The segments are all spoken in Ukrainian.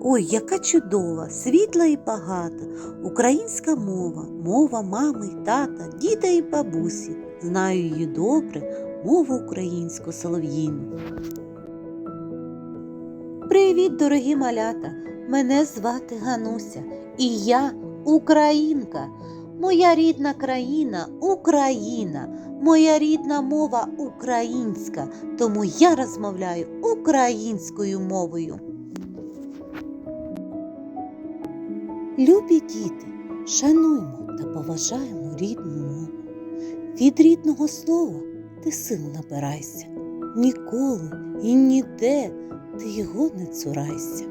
Ой, яка чудова, світла і багата, українська мова, мова мами й тата, діда і бабусі. Знаю її добре, мову українську солов'їну. Привіт, дорогі малята! Мене звати Гануся, і я українка. Моя рідна країна Україна, моя рідна мова українська, тому я розмовляю українською мовою. Любі діти, шануймо та поважаємо рідну мову. Від рідного слова ти сил набирайся, ніколи і ніде ти його не цурайся.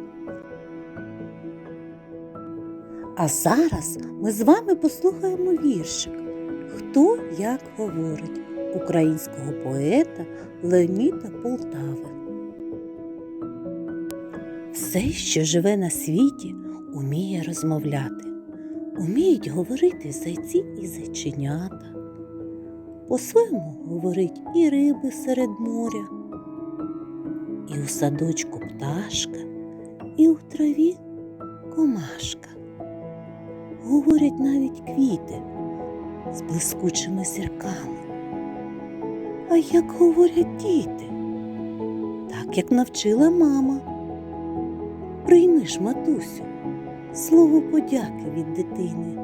А зараз ми з вами послухаємо віршик Хто як говорить українського поета Леоніда Полтави. Все, що живе на світі, уміє розмовляти, уміють говорити зайці і зайченята. По-своєму говорить і риби серед моря, і у садочку пташка, і у траві комашка. Говорять навіть квіти з блискучими зірками. А як говорять діти? Так як навчила мама. Прийми ж, матусю, слово подяки від дитини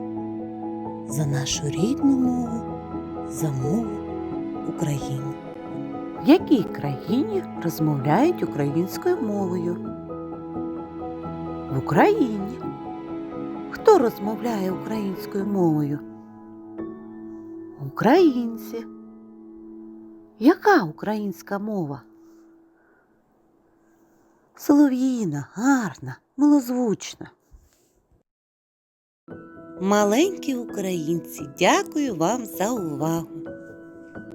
за нашу рідну мову, за мову України. В якій країні розмовляють українською мовою? В Україні. Хто розмовляє українською мовою? Українці. Яка українська мова? Солов'їна, гарна, милозвучна. Маленькі українці, дякую вам за увагу.